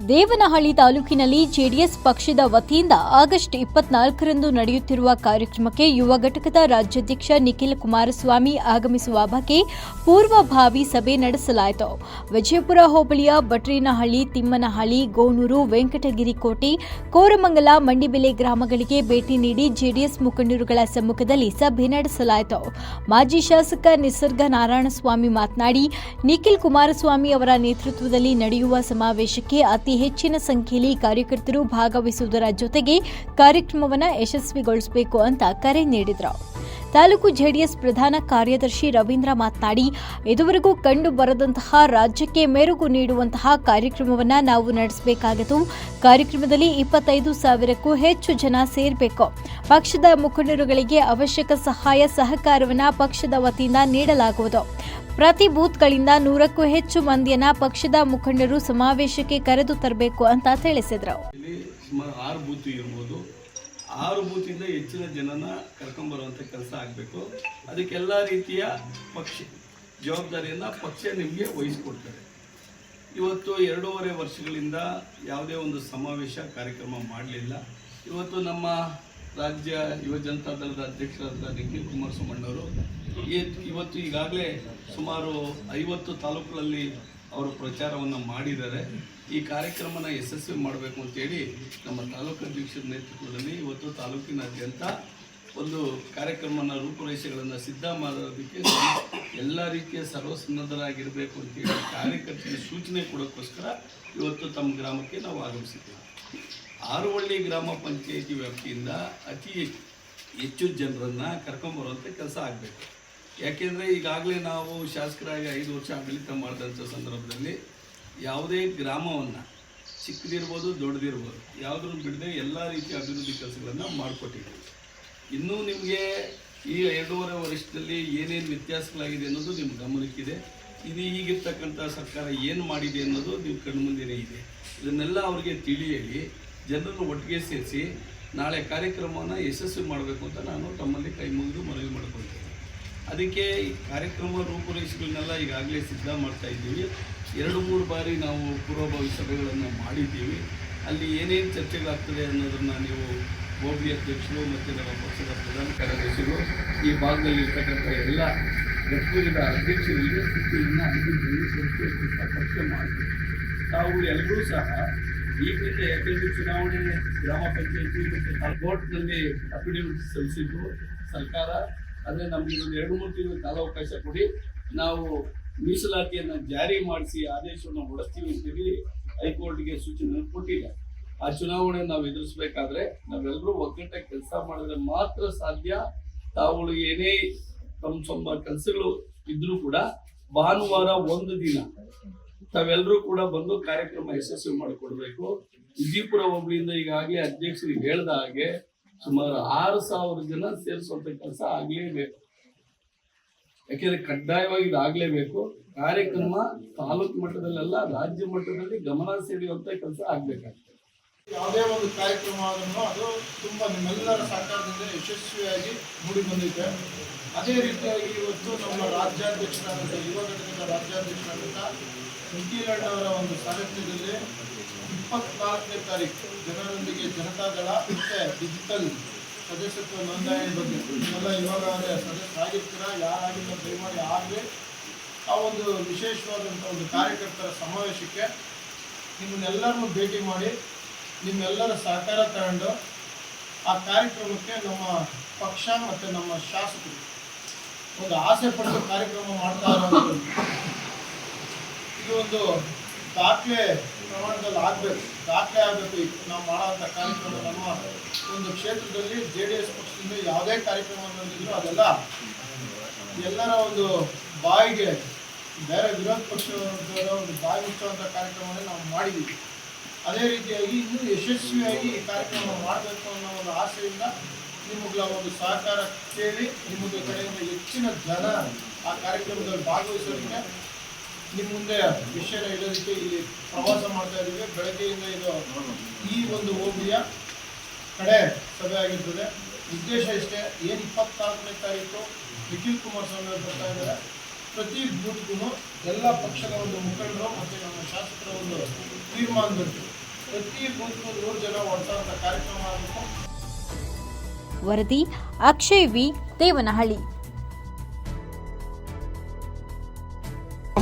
ದೇವನಹಳ್ಳಿ ತಾಲೂಕಿನಲ್ಲಿ ಜೆಡಿಎಸ್ ಪಕ್ಷದ ವತಿಯಿಂದ ಆಗಸ್ಟ್ ಇಪ್ಪತ್ನಾಲ್ಕರಂದು ನಡೆಯುತ್ತಿರುವ ಕಾರ್ಯಕ್ರಮಕ್ಕೆ ಯುವ ಘಟಕದ ರಾಜ್ಯಾಧ್ಯಕ್ಷ ನಿಖಿಲ್ ಕುಮಾರಸ್ವಾಮಿ ಆಗಮಿಸುವ ಬಗ್ಗೆ ಪೂರ್ವಭಾವಿ ಸಭೆ ನಡೆಸಲಾಯಿತು. ವಿಜಯಪುರ ಹೋಬಳಿಯ ಬಟ್ರೇನಹಳ್ಳಿ ತಿಮ್ಮನಹಳ್ಳಿ ಗೋನೂರು ವೆಂಕಟಗಿರಿ ಕೋಟೆ, ಕೋರಮಂಗಲ ಮಂಡಿಬೆಲೆ ಗ್ರಾಮಗಳಿಗೆ ಭೇಟಿ ನೀಡಿ ಜೆಡಿಎಸ್ ಮುಖಂಡರುಗಳ ಸಮ್ಮುಖದಲ್ಲಿ ಸಭೆ ನಡೆಸಲಾಯಿತು. ಮಾಜಿ ಶಾಸಕ ನಿಸರ್ಗ ನಾರಾಯಣಸ್ವಾಮಿ ಮಾತನಾಡಿ, ನಿಖಿಲ್ ಕುಮಾರಸ್ವಾಮಿ ಅವರ ನೇತೃತ್ವದಲ್ಲಿ ನಡೆಯುವ ಸಮಾವೇಶಕ್ಕೆ ಅತಿ ಹೆಚ್ಚಿನ ಸಂಖ್ಯೆಯಲ್ಲಿ ಕಾರ್ಯಕರ್ತರು ಭಾಗವಹಿಸುವುದರ ಜೊತೆಗೆ ಕಾರ್ಯಕ್ರಮವನ್ನು ಯಶಸ್ವಿಗೊಳಿಸಬೇಕು ಅಂತ ಕರೆ ನೀಡಿದರು. ತಾಲೂಕು ಜೆಡಿಎಸ್ ಪ್ರಧಾನ ಕಾರ್ಯದರ್ಶಿ ರವೀಂದ್ರ ಮಾತನಾಡಿ, ಇದುವರೆಗೂ ಕಂಡು ಬರದಂತಹ ರಾಜ್ಯಕ್ಕೆ ಮೆರುಗು ನೀಡುವಂತಹ ಕಾರ್ಯಕ್ರಮವನ್ನು ನಾವು ನಡೆಸಬೇಕಾಗಿತ್ತು ಕಾರ್ಯಕ್ರಮದಲ್ಲಿ ಇಪ್ಪತ್ತೈದು ಸಾವಿರಕ್ಕೂ ಹೆಚ್ಚು ಜನ ಸೇರಬೇಕು. ಪಕ್ಷದ ಮುಖಂಡರುಗಳಿಗೆ ಅವಶ್ಯಕ ಸಹಾಯ ಸಹಕಾರವನ್ನು ಪಕ್ಷದ ವತಿಯಿಂದ ನೀಡಲಾಗುವುದು. ಪ್ರತಿ ಬೂತ್ಗಳಿಂದ ನೂರಕ್ಕೂ ಹೆಚ್ಚು ಮಂದಿಯನ್ನ ಪಕ್ಷದ ಮುಖಂಡರು ಸಮಾವೇಶಕ್ಕೆ ಕರೆದು ತರಬೇಕು ಅಂತ ತಿಳಿಸಿದರು. ಆರು ಬೂತ್ ಬೂತಿಂದ ಹೆಚ್ಚಿನ ಜನನ ಕರ್ಕೊಂಬರುವಂಥ ಕೆಲಸ ಆಗಬೇಕು. ಅದಕ್ಕೆಲ್ಲ ರೀತಿಯ ಪಕ್ಷ, ಜವಾಬ್ದಾರಿಯನ್ನು ಪಕ್ಷ ನಿಮಗೆ ವಹಿಸ್ಕೊಡ್ತಾರೆ ಇವತ್ತು ಎರಡೂವರೆ ವರ್ಷಗಳಿಂದ ಯಾವುದೇ ಒಂದು ಸಮಾವೇಶ, ಕಾರ್ಯಕ್ರಮ ಮಾಡಲಿಲ್ಲ. ಇವತ್ತು ನಮ್ಮ ರಾಜ್ಯ ಯುವ ಜನತಾ ದಳದ ಅಧ್ಯಕ್ಷರಾದ ನಿಖಿಲ್ ಕುಮಾರಸ್ವಾಮಣ್ಣವರು ಇವತ್ತು ಈಗಾಗಲೇ ಸುಮಾರು ಐವತ್ತು ತಾಲೂಕುಗಳಲ್ಲಿ ಅವರು ಪ್ರಚಾರವನ್ನು ಮಾಡಿದ್ದಾರೆ. ಈ ಕಾರ್ಯಕ್ರಮನ ಯಶಸ್ವಿ ಮಾಡಬೇಕು ಅಂತೇಳಿ ನಮ್ಮ ತಾಲೂಕು ಅಧ್ಯಕ್ಷರ ನೇತೃತ್ವದಲ್ಲಿ ಇವತ್ತು ತಾಲೂಕಿನಾದ್ಯಂತ ಒಂದು ಕಾರ್ಯಕ್ರಮನ ರೂಪುರೇಷೆಗಳನ್ನು ಸಿದ್ಧ ಮಾಡೋದಕ್ಕೆ ಎಲ್ಲ ರೀತಿಯ ಸರ್ವಸನ್ನದ್ಧರಾಗಿರಬೇಕು ಅಂತೇಳಿ ಕಾರ್ಯಕರ್ತರಿಗೆ ಸೂಚನೆ ಕೊಡೋಕ್ಕೋಸ್ಕರ ಇವತ್ತು ತಮ್ಮ ಗ್ರಾಮಕ್ಕೆ ನಾವು ಆಗಮಿಸಿದ್ದೇವೆ. ಆರುವಳ್ಳಿ ಗ್ರಾಮ ಪಂಚಾಯಿತಿ ವ್ಯಾಪ್ತಿಯಿಂದ ಅತಿ ಹೆಚ್ಚು ಜನರನ್ನು ಕರ್ಕೊಂಬರುವಂಥ ಕೆಲಸ ಆಗಬೇಕು. ಯಾಕೆಂದರೆ ಈಗಾಗಲೇ ನಾವು ಶಾಸಕರಾಗಿ ಐದು ವರ್ಷ ಆಡಳಿತ ಮಾಡಿದಂಥ ಸಂದರ್ಭದಲ್ಲಿ ಯಾವುದೇ ಗ್ರಾಮವನ್ನು ಚಿಕ್ಕದಿರ್ಬೋದು ದೊಡ್ಡದಿರ್ಬೋದು ಯಾವುದನ್ನು ಬಿಡದೆ ಎಲ್ಲ ರೀತಿಯ ಅಭಿವೃದ್ಧಿ ಕೆಲಸಗಳನ್ನು ಮಾಡಿಕೊಟ್ಟಿದ್ದೀವಿ. ಇನ್ನೂ ನಿಮಗೆ ಈ ಎರಡೂವರೆ ವರ್ಷದಲ್ಲಿ ಏನೇನು ವ್ಯತ್ಯಾಸಗಳಾಗಿದೆ ಅನ್ನೋದು ನಿಮ್ಮ ಗಮನಕ್ಕಿದೆ. ಇದು ಈಗಿರ್ತಕ್ಕಂಥ ಸರ್ಕಾರ ಏನು ಮಾಡಿದೆ ಅನ್ನೋದು ನಿಮ್ಮ ಕಣ್ಮುಂದೆನೇ ಇದೆ. ಇದನ್ನೆಲ್ಲ ಅವರಿಗೆ ತಿಳಿಯಲಿ, ಜನರನ್ನು ಒಟ್ಟಿಗೆ ಸೇರಿಸಿ ನಾಳೆ ಕಾರ್ಯಕ್ರಮವನ್ನು ಯಶಸ್ವಿ ಮಾಡಬೇಕು ಅಂತ ನಾನು ತಮ್ಮಲ್ಲಿ ಕೈ ಮುಗಿದು ಮನವಿ ಮಾಡ್ಕೊಳ್ತೇನೆ. ಅದಕ್ಕೆ ಈ ಕಾರ್ಯಕ್ರಮ ರೂಪುರೇಷೆಗಳನ್ನೆಲ್ಲ ಈಗಾಗಲೇ ಸಿದ್ಧ ಮಾಡ್ತಾ ಇದ್ದೀವಿ. ಎರಡು, ಮೂರು ಬಾರಿ ನಾವು ಪೂರ್ವಭಾವಿ ಸಭೆಗಳನ್ನು ಮಾಡಿದ್ದೀವಿ. ಅಲ್ಲಿ ಏನೇನು ಚರ್ಚೆಗಳಾಗ್ತದೆ ಅನ್ನೋದನ್ನು ನೀವು ಬೋಬಿ ಅಧ್ಯಕ್ಷರು ಮತ್ತು ನಮ್ಮ ಪಕ್ಷದ ಪ್ರಧಾನ ಕಾರ್ಯದರ್ಶಿಗಳು ಈ ಭಾಗದಲ್ಲಿ ಇರ್ತಕ್ಕಂಥ ಎಲ್ಲ ಘಟಕದ ಅಧ್ಯಕ್ಷರಿಗೆ ಸ್ಥಿತಿಯನ್ನು ಪರಿಚಯಿಸುತ್ತಾ ಪರಿಚಯ ಮಾಡಿ. ತಾವು ಎಲ್ಲರೂ ಸಹ ಈಗಿಂದ ಯಾಕೆಂದರೆ ಚುನಾವಣೆ ಗ್ರಾಮ ಪಂಚಾಯಿತಿ ಮತ್ತು ಕೋರ್ಟ್ನಲ್ಲಿ ಅಫಿಡವಿಟ್ ಸಲ್ಲಿಸಿದ್ದು ಸರ್ಕಾರ ಅಂದರೆ ನಮಗೆ ಒಂದು ಎರಡು ಮೂರು ತಿಂಗಳು ಕಾಲಾವಕಾಶ ಕೊಡಿ. ನಾವು ಮೀಸಲಾತಿಯನ್ನು ಜಾರಿ ಮಾಡಿಸಿ ಆದೇಶವನ್ನು ಹೊರಡ್ತೀವಿ ಅಂತೇಳಿ ಹೈಕೋರ್ಟ್ಗೆ ಸೂಚನೆ ಕೊಟ್ಟಿಲ್ಲ ಆ ಚುನಾವಣೆ ನಾವು ಎದುರಿಸಬೇಕಾದ್ರೆ ನಾವೆಲ್ಲರೂ ಒಗ್ಗಟ್ಟಾಗಿ ಕೆಲಸ ಮಾಡಿದ್ರೆ ಮಾತ್ರ ಸಾಧ್ಯ. ತಾವುಗಳು ಏನೇ ತಮ್ಮ ತಮ್ಮ ಕೆಲಸಗಳು ಇದ್ರೂ ಕೂಡ ಭಾನುವಾರ ಒಂದು ದಿನ ತಾವೆಲ್ಲರೂ ಕೂಡ ಬಂದು ಕಾರ್ಯಕ್ರಮ ಯಶಸ್ವಿ ಮಾಡಿಕೊಡ್ಬೇಕು. ವಿಜಯಪುರ ಹೋಬಳಿಯಿಂದ ಈಗಾಗಲೇ ಅಧ್ಯಕ್ಷರಿಗೆ ಹೇಳ್ದ ಹಾಗೆ ಸುಮಾರು ಆರು ಸಾವಿರ ಜನ ಸೇರಿಸುವಂತ ಕೆಲಸ ಆಗ್ಲೇಬೇಕು. ಯಾಕೆಂದ್ರೆ ಕಡ್ಡಾಯವಾಗಿ ಇದಾಗ್ಲೇಬೇಕು ಕಾರ್ಯಕ್ರಮ ತಾಲೂಕು ಮಟ್ಟದಲ್ಲೆಲ್ಲ ರಾಜ್ಯ ಮಟ್ಟದಲ್ಲಿ ಗಮನ ಸೆಳೆಯುವಂತ ಕೆಲಸ ಆಗ್ಬೇಕಾಗ್ತದೆ. ಯಾವುದೇ ಒಂದು ಕಾರ್ಯಕ್ರಮ ಆದ್ರೂ ಅದು ತುಂಬ ನಿಮ್ಮೆಲ್ಲರ ಸಹಕಾರದಿಂದ ಯಶಸ್ವಿಯಾಗಿ ಮೂಡಿ ಬಂದಿದೆ. ಅದೇ ರೀತಿಯಾಗಿ ಇವತ್ತು ನಮ್ಮ ರಾಜ್ಯಾಧ್ಯಕ್ಷರಾದಂಥ ಯುವ ಘಟಕದ ರಾಜ್ಯಾಧ್ಯಕ್ಷರಾದಂಥ ನಿಖಿಲಣ್ಣವರ ಒಂದು ಸಾರಥ್ಯದಲ್ಲಿ ಇಪ್ಪತ್ನಾಲ್ಕನೇ ತಾರೀಕು ಜನರೊಂದಿಗೆ ಜನತಾದಳ ಮತ್ತೆ ಡಿಜಿಟಲ್ ಸದಸ್ಯತ್ವ ನೋಂದಣಿ ಬಗ್ಗೆ. ಎಲ್ಲ ಇವಾಗ ಸದಸ್ಯ ಆಗಿರ್ತೀರಾ ಯಾರಾಗಿಲ್ಲ ದಯಮಾಡಿ ಆಗಲಿ. ಆ ಒಂದು ವಿಶೇಷವಾದಂಥ ಒಂದು ಕಾರ್ಯಕರ್ತರ ಸಮಾವೇಶಕ್ಕೆ ನಿಮ್ಮನ್ನೆಲ್ಲರನ್ನು ಭೇಟಿ ಮಾಡಿ, ನಿಮ್ಮೆಲ್ಲರ ಸಹಕಾರ ತಗೊಂಡು ಆ ಕಾರ್ಯಕ್ರಮಕ್ಕೆ ನಮ್ಮ ಪಕ್ಷ ಮತ್ತು ನಮ್ಮ ಶಾಸಕರು ಒಂದು ಆಸೆ ಪಟ್ಟು ಕಾರ್ಯಕ್ರಮ ಮಾಡ್ತಾ ಇದು ಒಂದು ದಾಖಲೆ ಪ್ರಮಾಣದಲ್ಲಿ ಆಗಬೇಕು. ದಾಖಲೆ ಆಗಬೇಕು. ನಾವು ಮಾಡೋಂಥ ಕಾರ್ಯಕ್ರಮ ನಮ್ಮ ಒಂದು ಕ್ಷೇತ್ರದಲ್ಲಿ ಜೆ ಡಿ ಎಸ್ ಪಕ್ಷದಿಂದ ಯಾವುದೇ ಕಾರ್ಯಕ್ರಮ ಬಂದಿದ್ರು ಅದೆಲ್ಲ ಎಲ್ಲರ ಒಂದು ಬಾಯಿಗೆ, ಬೇರೆ ವಿರೋಧ ಪಕ್ಷದವರ ಒಂದು ಬಾಯಿ ಮುಚ್ಚುವಂಥ ಕಾರ್ಯಕ್ರಮವನ್ನು ನಾವು ಮಾಡಿದ್ದೀವಿ. ಅದೇ ರೀತಿಯಾಗಿ ಇನ್ನೂ ಯಶಸ್ವಿಯಾಗಿ ಈ ಕಾರ್ಯಕ್ರಮ ಮಾಡಬೇಕು ಅನ್ನೋ ಒಂದು ಆಸೆಯಿಂದ ನಿಮ್ಮಗಳ ಒಂದು ಸಹಕಾರ ಕೇಳಿ ನಿಮ್ಮದು ಕಡೆಯಿಂದ ಹೆಚ್ಚಿನ ಜನ ಆ ಕಾರ್ಯಕ್ರಮದಲ್ಲಿ ಭಾಗವಹಿಸೋದಕ್ಕೆ ನಿಮ್ಮ ಮುಂದೆ ವಿಷಯನ ಇಡೋದಕ್ಕೆ ಇಲ್ಲಿ ಪ್ರವಾಸ ಮಾಡ್ತಾ ಇದ್ದೀವಿ. ಬೆಳಗ್ಗೆಯಿಂದ ಇದು ಈ ಒಂದು ಓಬಿಯ ಕಡೆ ಸಭೆ ಆಗಿರ್ತದೆ. ಉದ್ದೇಶ ಇಷ್ಟೇ, ಏನು ಇಪ್ಪತ್ನಾಲ್ಕನೇ ತಾರೀಕು ನಿಖಿಲ್ ಕುಮಾರಸ್ವಾಮಿ ಅವರು ಬರ್ತಾ ಇದ್ದಾರೆ. ಪ್ರತಿ ಬೂತ್ಗೂ ಎಲ್ಲ ಪಕ್ಷದ ಒಂದು ಮುಖಂಡರು ಮತ್ತು ನಮ್ಮ ಶಾಸಕರ ಒಂದು ತೀರ್ಮಾನದಂತೆ ಪ್ರತಿ ಬೂತ್ಗೂ ನೂರು ಜನ ಒಡ್ಸೋಂಥ ಕಾರ್ಯಕ್ರಮ ವರದಿ ಅಕ್ಷಯ್ ವಿ. ದೇವನಹಳ್ಳಿ.